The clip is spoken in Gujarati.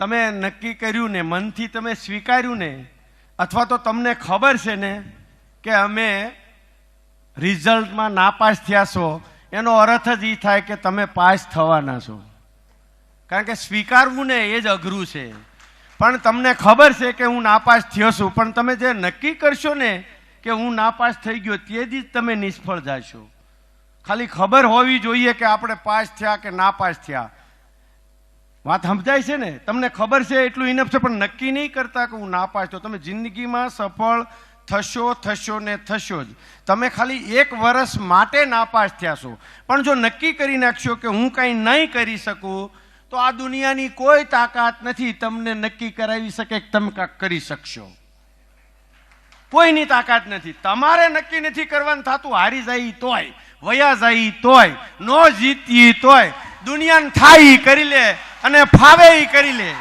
તમે નક્કી કર્યું ને, મનથી તમે સ્વીકાર્યું ને, અથવા તો તમને ખબર છે ને કે અમે રિઝલ્ટમાં નાપાસ થયા છો, એનો અર્થ જ એ થાય કે તમે પાસ થવાના છો. કારણ કે સ્વીકારવું ને એ જ અઘરું છે. પણ તમને ખબર છે કે હું નાપાસ થયો છું, પણ તમે જે નક્કી કરશો ને કે હું નાપાસ થઈ ગયો તેથી જ તમે નિષ્ફળ જશો. ખાલી ખબર હોવી જોઈએ કે આપણે પાસ થયા કે નાપાસ થયા. વાત સમજાય છે ને? તમને ખબર છે એટલું ઇનફ છે, પણ નક્કી નહીં કરતા કે હું નાપાસ તો તમે જિંદગીમાં સફળ થશો થશો ને થશો જ. તમે ખાલી એક વર્ષ માટે નાપાસ થયા છો. પણ જો નક્કી કરી નાખશો કે હું કાંઈ નહીં કરી શકું, તો આ દુનિયાની કોઈ તાકાત નથી તમને નક્કી કરાવી શકે કે તમે કાંક કરી શકશો. કોઈની તાકાત નથી. તમારે નક્કી નથી કરવાનું થતું. હારી જાય તોય. વયા જાય તોય. ન જીતી તોય. દુનિયાને થાય કરી લે. અને ફાવે એ કરી લે.